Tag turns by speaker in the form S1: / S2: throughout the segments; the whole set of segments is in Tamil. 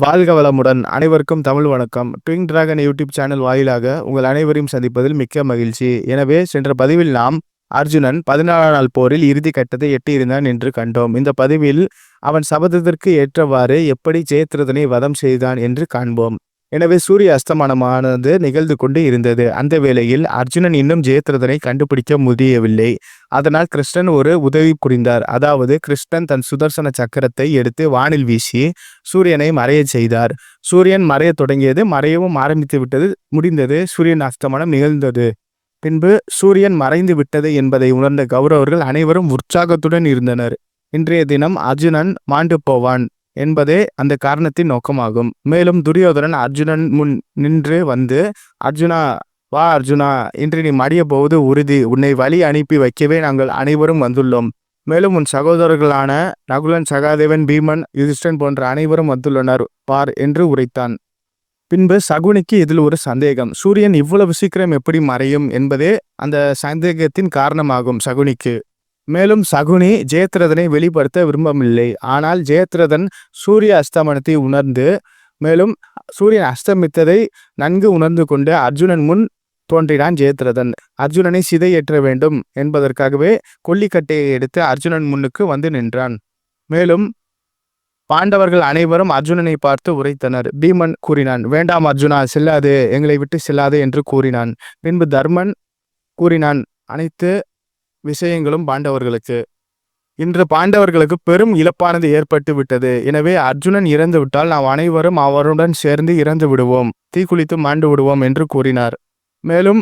S1: வாழ்க வளமுடன். அனைவருக்கும் தமிழ் வணக்கம். ட்விங் டிராகன் யூடியூப் சேனல் வாயிலாக உங்கள் அனைவரையும் சந்திப்பதில் மிக்க மகிழ்ச்சி. எனவே சென்ற பதிவில் நாம் அர்ஜுனன் பதினாலாம் நாள் போரில் இறுதி கட்டத்தை எட்டியிருந்தான் என்று கண்டோம். இந்த பதிவில் அவன் சபதத்திற்கு ஏற்றவாறு எப்படி ஜெயத்ரதனை வதம் செய்தான் என்று காண்போம். எனவே சூரிய அஸ்தமனமானது நிகழ்ந்து கொண்டு இருந்தது. அந்த வேளையில் அர்ஜுனன் இன்னும் ஜெயத்ரதனை கண்டுபிடிக்க முடியவில்லை. அதனால் கிருஷ்ணன் ஒரு உதவி புரிந்தார். அதாவது கிருஷ்ணன் தன் சுதர்சன சக்கரத்தை எடுத்து வானில் வீசி சூரியனை மறையச் செய்தார். சூரியன் மறைய தொடங்கியது மறையவும் ஆரம்பித்து விட்டது முடிந்தது சூரியன் அஸ்தமனம் நிகழ்ந்தது. பின்பு சூரியன் மறைந்து விட்டது என்பதை உணர்ந்த கௌரவர்கள் அனைவரும் உற்சாகத்துடன் இருந்தனர். இன்றைய தினம் அர்ஜுனன் மாண்டு போவான். என்பதே அந்த காரணத்தின் நோக்கமாகும். மேலும் துரியோதனன் அர்ஜுனன் முன் நின்று வந்து அர்ஜுனா வா அர்ஜுனா இன்று நீ மடிய போவது உறுதி. உன்னை வழி அனுப்பி வைக்கவே நாங்கள் அனைவரும் வந்துள்ளோம். மேலும் உன் சகோதரர்களான நகுலன் சகாதேவன் பீமன் யுதிஷ்டன் போன்ற அனைவரும் வந்துள்ளனர். பார் என்று உரைத்தான். பின்பு சகுனிக்கு இதில் ஒரு சந்தேகம். சூரியன் இவ்வளவு சீக்கிரம் எப்படி மறையும்? என்பதே அந்த சந்தேகத்தின் காரணமாகும் சகுனிக்கு. மேலும் சகுனி ஜெயத்ரதனை வெளிப்படுத்த விரும்பவில்லை. ஆனால் ஜெயத்ரதன் சூரிய அஸ்தமனத்தை உணர்ந்து மேலும் சூரியன் அஸ்தமித்ததை நன்கு உணர்ந்து கொண்டு அர்ஜுனன் முன் தோன்றினான் ஜெயத்ரதன். அர்ஜுனனை சிதையேற்ற வேண்டும் என்பதற்காகவே கொல்லிக்கட்டையை எடுத்து அர்ஜுனன் முன்னுக்கு வந்து நின்றான். மேலும் பாண்டவர்கள் அனைவரும் அர்ஜுனனை பார்த்து உரைத்தனர். பீமன் கூறினான் வேண்டாம் அர்ஜுனா செல்லாது எங்களை விட்டு செல்லாது என்று கூறினான். பின்பு தர்மன் கூறினான் அனைத்து விஷயங்களும் பாண்டவர்களுக்கு. இன்று பாண்டவர்களுக்கு பெரும் இழப்பானது ஏற்பட்டு விட்டது. எனவே அர்ஜுனன் இறந்து விட்டால் நாம் அனைவரும் அவருடன் சேர்ந்து இறந்து விடுவோம். தீக்குளித்து மாண்டு விடுவோம் என்று கூறினார். மேலும்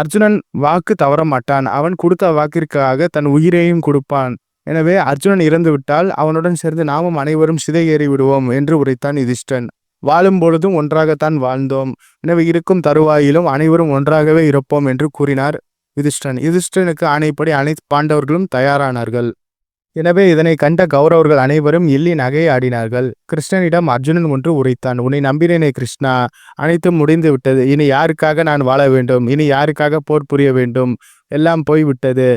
S1: அர்ஜுனன் வாக்கு தவற மாட்டான் அவன் கொடுத்த வாக்கிற்காக தன் உயிரையும் கொடுப்பான். எனவே அர்ஜுனன் இறந்து விட்டால் அவனுடன் சேர்ந்து நாமும் அனைவரும் சிதையேறி விடுவோம் என்று உரைத்தான் யுதிஷ்டன் வாழும் பொழுதும் ஒன்றாகத்தான் வாழ்ந்தோம். எனவே இருக்கும் தருவாயிலும் அனைவரும் ஒன்றாகவே இருப்போம் என்று கூறினார். யுதிஷ்டன் யுதிஷ்டனுக்கு ஆணைப்படி அனைத்து பாண்டவர்களும் தயாரானார்கள். எனவே இதனை கண்ட கௌரவர்கள் அனைவரும் எள்ளி நகையாடினார்கள் கிருஷ்ணனிடம் அர்ஜுனன் ஒன்று உரைத்தான் உன்னை நம்பினேனே கிருஷ்ணா அனைத்தும் முடிந்து விட்டது இனி யாருக்காக நான் வாழ வேண்டும்? இனி யாருக்காக போர் புரிய வேண்டும்? எல்லாம் போய்விட்டது.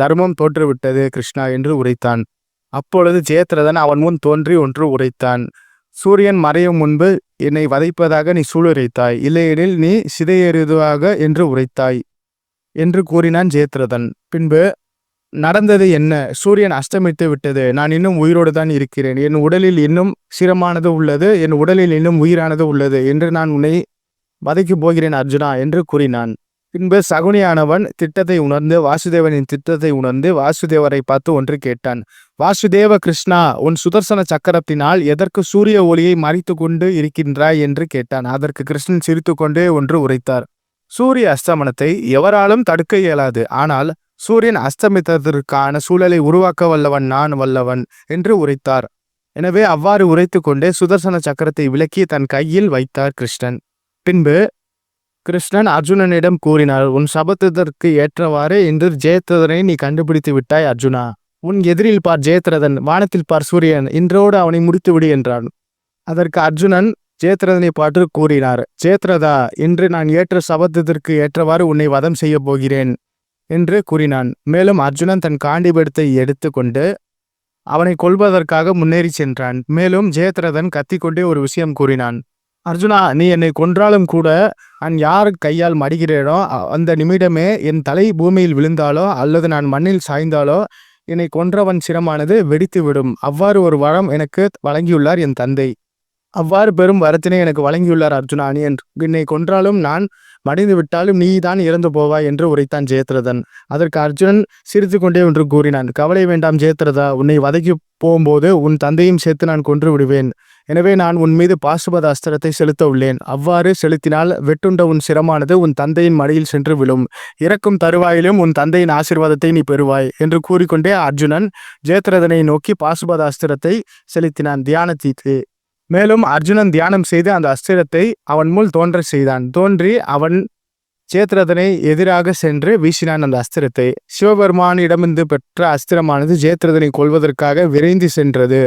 S1: தர்மம் தோற்றுவிட்டது கிருஷ்ணா என்று உரைத்தான். அப்பொழுது ஜெயத்ரதன் அவன் முன் தோன்றி ஒன்று உரைத்தான் சூரியன் மறையும் முன்பு என்னை வதைப்பதாக நீ சூளுரைத்தாய். இல்லையெனில் நீ சிதையேறுவதாக என்று உரைத்தாய். என்று கூறினான் ஜெயத்ரதன். பின்பு நடந்தது என்ன? சூரியன் அஸ்தமித்து விட்டது. நான் இன்னும் உயிரோடு தான் இருக்கிறேன். என் உடலில் இன்னும் சிரமானது உள்ளது. என் உடலில் இன்னும் உயிரானது உள்ளது என்று நான் உன்னை வதைக்கப் போகிறேன் அர்ஜுனா என்று கூறினான். பின்பு சகுனியானவன் திட்டத்தை உணர்ந்து வாசுதேவனின் திட்டத்தை உணர்ந்து வாசுதேவரை பார்த்து ஒன்று கேட்டான். வாசுதேவ கிருஷ்ணா உன் சுதர்சன சக்கரத்தினால் எதற்கு சூரிய ஒளியை மறைத்து கொண்டு இருக்கின்றாய்? என்று கேட்டான். அதற்கு கிருஷ்ணன் சிரித்து கொண்டே ஒன்று உரைத்தார். சூரிய அஸ்தமனத்தை எவராலும் தடுக்க இயலாது. ஆனால் சூரியன் அஸ்தமித்ததற்கான சூழலை உருவாக்க வல்லவன் நான் வல்லவன் என்று உரைத்தார். எனவே அவ்வாறு உரைத்து கொண்டே சுதர்சன சக்கரத்தை விலக்கி தன் கையில் வைத்தார் கிருஷ்ணன். பின்பு கிருஷ்ணன் அர்ஜுனனிடம் கூறினார் உன் சபதத்திற்கு ஏற்றவாறு இன்று ஜெயத்ரதனை நீ கண்டுபிடித்து விட்டாய் அர்ஜுனா. உன் எதிரில் பார் ஜெயத்ரதன் வானத்தில் பார் சூரியன் இன்றோடு அவனை முடித்துவிடு என்றான். அதற்கு அர்ஜுனன் சேத்ரதனை பற்று கூறினார் சேத்ரதா இன்று நான் ஏற்ற சபதத்திற்கு ஏற்றவாறு உன்னை வதம் செய்ய போகிறேன் என்று கூறினான். மேலும் அர்ஜுனன் தன் காண்டிபெடுத்தை எடுத்துக்கொண்டு அவனை கொல்வதற்காக முன்னேறி சென்றான். மேலும் ஜெயத்ரதன் கத்திக்கொண்டே ஒரு விஷயம் கூறினான். அர்ஜுனா நீ என்னை கொன்றாலும் கூட நான் யார் கையால் மடிகிறேனோ அந்த நிமிடமே என் தலை பூமியில் விழுந்தாலோ அல்லது நான் மண்ணில் சாய்ந்தாலோ என்னை கொன்றவன் சிரமானது வெடித்து விடும் அவ்வாறு ஒரு வரம் எனக்கு வழங்கியுள்ளார் என் தந்தை. அவ்வாறு பெரும் வரத்தினை எனக்கு வழங்கியுள்ளார் அர்ஜுனா நீ என்னை கொன்றாலும் நான் மடிந்து விட்டாலும் நீ தான் இறந்து போவாய் என்று உரைத்தான் ஜெயத்ரதன். அதற்கு அர்ஜுனன் சிரித்து கொண்டே ஒன்று கூறினான் கவலை வேண்டாம் ஜெயத்ரதா உன்னை வதக்கி போகும்போது உன் தந்தையும் சேர்த்து நான் கொன்று விடுவேன். எனவே நான் உன் மீது பாசுபத அஸ்திரத்தை செலுத்த உள்ளேன். அவ்வாறு செலுத்தினால் வெட்டுண்ட உன் சிரமானது உன் தந்தையின் மடியில் சென்று விழும். இறக்கும் தருவாயிலும் உன் தந்தையின் ஆசிர்வாதத்தை நீ பெறுவாய் என்று கூறிக்கொண்டே அர்ஜுனன் ஜெயத்ரதனை நோக்கி பாசுபத அஸ்திரத்தை செலுத்தினான் தியானத்தீத்து மேலும் அர்ஜுனன் தியானம் செய்து அந்த அஸ்திரத்தை அவன் முன் தோன்ற செய்தான். தோன்றி அவன் ஜேத்ரதனை எதிராக சென்று வீசினான் அந்த அஸ்திரத்தை. சிவபெருமானிடமிருந்து பெற்ற அஸ்திரமானது ஜேத்ரதனை கொள்வதற்காக விரைந்து சென்றது.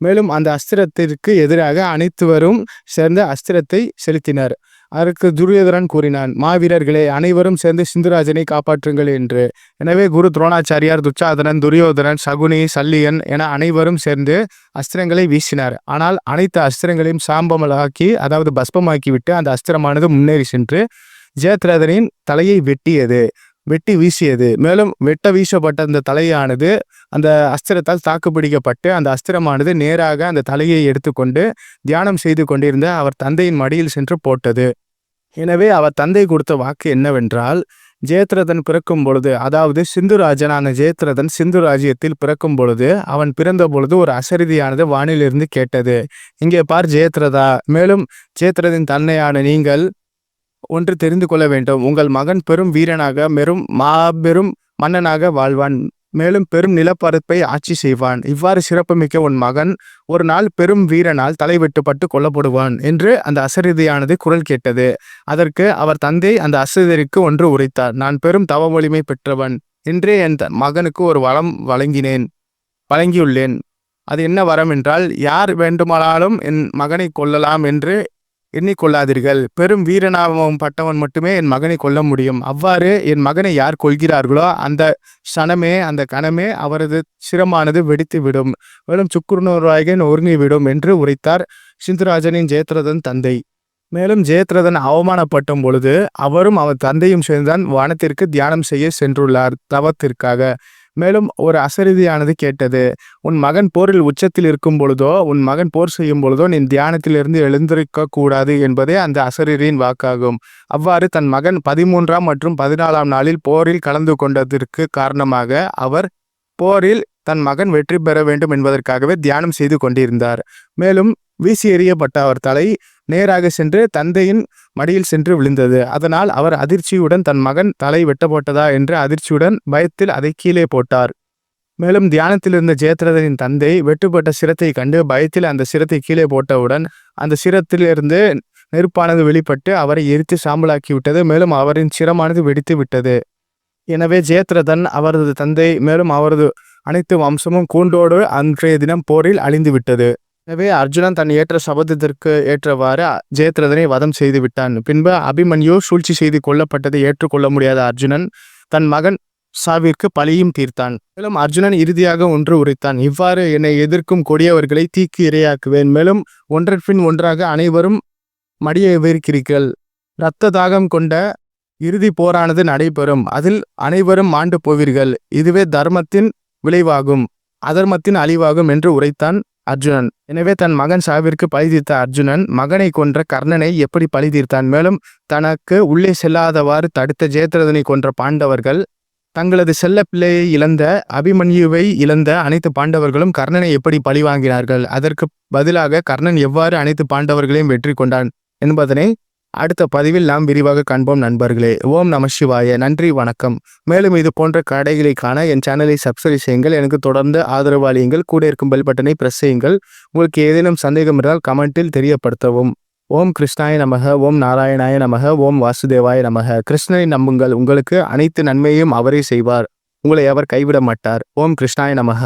S1: மேலும் அந்த அஸ்திரத்திற்கு எதிராக அனைத்துவரும் சேர்ந்த அஸ்திரத்தை செலுத்தினர். அதற்கு துரியோதரன் கூறினான் மாவீரர்களே அனைவரும் சேர்ந்து சிந்துராஜனை காப்பாற்றுங்கள் என்று. எனவே குரு துரோணாச்சாரியார் துச்சாதனன் துரியோதனன் சகுனி சல்லியன் என அனைவரும் சேர்ந்து அஸ்திரங்களை வீசினார். ஆனால் அனைத்து அஸ்திரங்களையும் சாம்பமலாக்கி அதாவது பஸ்பமாக்கிவிட்டு அந்த அஸ்திரமானது முன்னேறி சென்று ஜெயத்ரதனின் தலையை வெட்டியது வெட்டி வீசியது. மேலும் வெட்ட வீசப்பட்ட அந்த தலையானது அந்த அஸ்திரத்தால் தாக்குப்பிடிக்கப்பட்டு அந்த அஸ்திரமானது நேராக அந்த தலையை எடுத்துக்கொண்டு தியானம் செய்து கொண்டிருந்த அவர் தந்தையின் மடியில் சென்று போட்டது. எனவே அவர் தந்தை கொடுத்த வாக்கு என்னவென்றால் ஜெயத்ரதன் பிறக்கும் பொழுது அதாவது சிந்துராஜனான ஜெயத்ரதன் சிந்து ராஜ்யத்தில் பிறக்கும் பொழுது அவன் பிறந்த பொழுது ஒரு அசரிதியானது வானிலிருந்து கேட்டது. இங்கே பார் ஜெயத்ரதா மேலும் ஜெயத்ரதின் தன்னையான நீங்கள் ஒன்று தெரிந்து கொள்ள வேண்டும். உங்கள் மகன் பெரும் வீரனாக மெரும் மாபெரும் மன்னனாக வாழ்வான். மேலும் பெரும் நிலப்பரப்பை ஆட்சி செய்வான். இவ்வாறு சிறப்புமிக்க உன் மகன் ஒரு நாள் பெரும் வீரனால் தலை வெட்டுப்பட்டு கொல்லப்படுவான் என்று அந்த அசரிதியானது குரல் கேட்டது. அதற்கு அவர் தந்தை அந்த அசரிதருக்கு ஒன்று உரைத்தார். நான் பெரும் தவ வலிமை பெற்றவன். என்றே என் த- மகனுக்கு ஒரு வளம் வழங்கினேன் வழங்கியுள்ளேன். அது என்ன வரம் என்றால் யார் வேண்டுமானாலும் என் மகனை கொல்லலாம் என்று எண்ணிக்கொள்ளாதீர்கள் பெரும் வீரனாகவும் பட்டவன் மட்டுமே என் மகனை கொல்ல முடியும். அவ்வாறு என் மகனை யார் கொள்கிறார்களோ அந்த சனமே அந்த கணமே அவரது சிரமானது வெடித்து விடும் மேலும் சுக்குறுநூறாயகன் ஒருங்கிவிடும் என்று உரைத்தார் சிந்துராஜனின் ஜெயத்ரதன் தந்தை. மேலும் ஜெயத்ரதன் அவமானப்பட்டும் பொழுது அவரும் அவர் தந்தையும் சேர்ந்தான் வானத்திற்கு தியானம் செய்ய சென்றுள்ளார் தவத்திற்காக. மேலும் ஒரு அசரிதியானது கேட்டது உன் மகன் போரில் உச்சத்தில் இருக்கும் பொழுதோ உன் மகன் போர் செய்யும் பொழுதோ நீ தியானத்திலிருந்து எழுந்திருக்க கூடாது என்பதே அந்த அசரீரியின் வாக்காகும். அவ்வாறு தன் மகன் பதிமூன்றாம் மற்றும் பதினாலாம் நாளில் போரில் கலந்து கொண்டதற்கு காரணமாக அவர் போரில் தன் மகன் வெற்றி பெற வேண்டும் என்பதற்காகவே தியானம் செய்து கொண்டிருந்தார். மேலும் வீசி எறியப்பட்ட அவர் தலை நேராக சென்று தந்தையின் மடியில் சென்று விழுந்தது. அதனால் அவர் அதிர்ச்சியுடன் தன் மகன் தலை வெட்டப்பட்டதா என்று அதிர்ச்சியுடன் பயத்தில் அதை கீழே போட்டார். மேலும் தியானத்தில் இருந்த ஜெயத்ரதனின் தந்தை வெட்டுப்பட்ட சிரத்தை கண்டு பயத்தில் அந்த சிரத்தை கீழே போட்டவுடன் அந்த சிரத்திலிருந்து நெருப்பானது வெளிப்பட்டு அவரை எரித்து சாம்பலாக்கி விட்டது மேலும் அவரின் சிரமானது வெடித்து விட்டது. எனவே ஜெயத்ரதன் அவரது தந்தை மேலும் அவரது அனைத்து வம்சமும் கூண்டோடு அன்றைய தினம் போரில் அழிந்து விட்டது. எனவே அர்ஜுனன் தன் ஏற்ற சபதத்திற்கு ஏற்றவாறு ஜெயத்ரதனை வதம் செய்து விட்டான். பின்பு அபிமன்யு சூழ்ச்சி செய்து கொல்லப்பட்டதை ஏற்றுக்கொள்ள முடியாத அர்ஜுனன் தன் மகன் சாவிற்கு பழியும் தீர்த்தான். மேலும் அர்ஜுனன் இறுதியாக ஒன்று உரைத்தான். இவ்வாறு என்னை எதிர்க்கும் கொடியவர்களை தீக்கு இரையாக்குவேன். மேலும் ஒன்றற்பின் ஒன்றாக அனைவரும் மடிய விரிக்கிறீர்கள் இரத்த தாகம் கொண்ட இறுதி போரானது நடைபெறும். அதில் அனைவரும் மாண்டு போவீர்கள். இதுவே தர்மத்தின் விளைவாகும். அதர்மத்தின் அழிவாகும் என்று உரைத்தான் அர்ஜுனன். எனவே தன் மகன் சாவிற்கு பழி தீர்த்த அர்ஜுனன் மகனை கொன்ற கர்ணனை எப்படி பழி தீர்த்தான்? மேலும் தனக்கு உள்ளே செல்லாதவாறு தடுத்த ஜெயத்ரதனை கொன்ற பாண்டவர்கள் தங்களது செல்ல பிள்ளையை இழந்த அபிமன்யுவை இழந்த அனைத்து பாண்டவர்களும் கர்ணனை எப்படி பழி வாங்கினார்கள்? அதற்கு பதிலாக கர்ணன் எவ்வாறு அனைத்து பாண்டவர்களையும் வெற்றி கொண்டான் என்பதனை அடுத்த பதிவில் நாம் விரிவாக காண்போம் நண்பர்களே. ஓம் நம சிவாய. நன்றி வணக்கம். மேலும் இது போன்ற கடைகளை காண என் சேனலை சப்ஸ்கிரைப் செய்யுங்கள். எனக்கு தொடர்ந்து ஆதரவு அளியுங்கள். கூட இருக்கும் பெல் பட்டனை பிரஸ் செய்யுங்கள். உங்களுக்கு ஏதேனும் சந்தேகம் இருந்தால் கமெண்ட்டில் தெரியப்படுத்தவும். ஓம் கிருஷ்ணாய நமக. ஓம் நாராயணாய நமக. ஓம் வாசுதேவாய நமக. கிருஷ்ணனை நம்புங்கள். உங்களுக்கு அனைத்து நன்மையும் அவரே செய்வார். உங்களை அவர் கைவிட மாட்டார். ஓம் கிருஷ்ணாய நமக.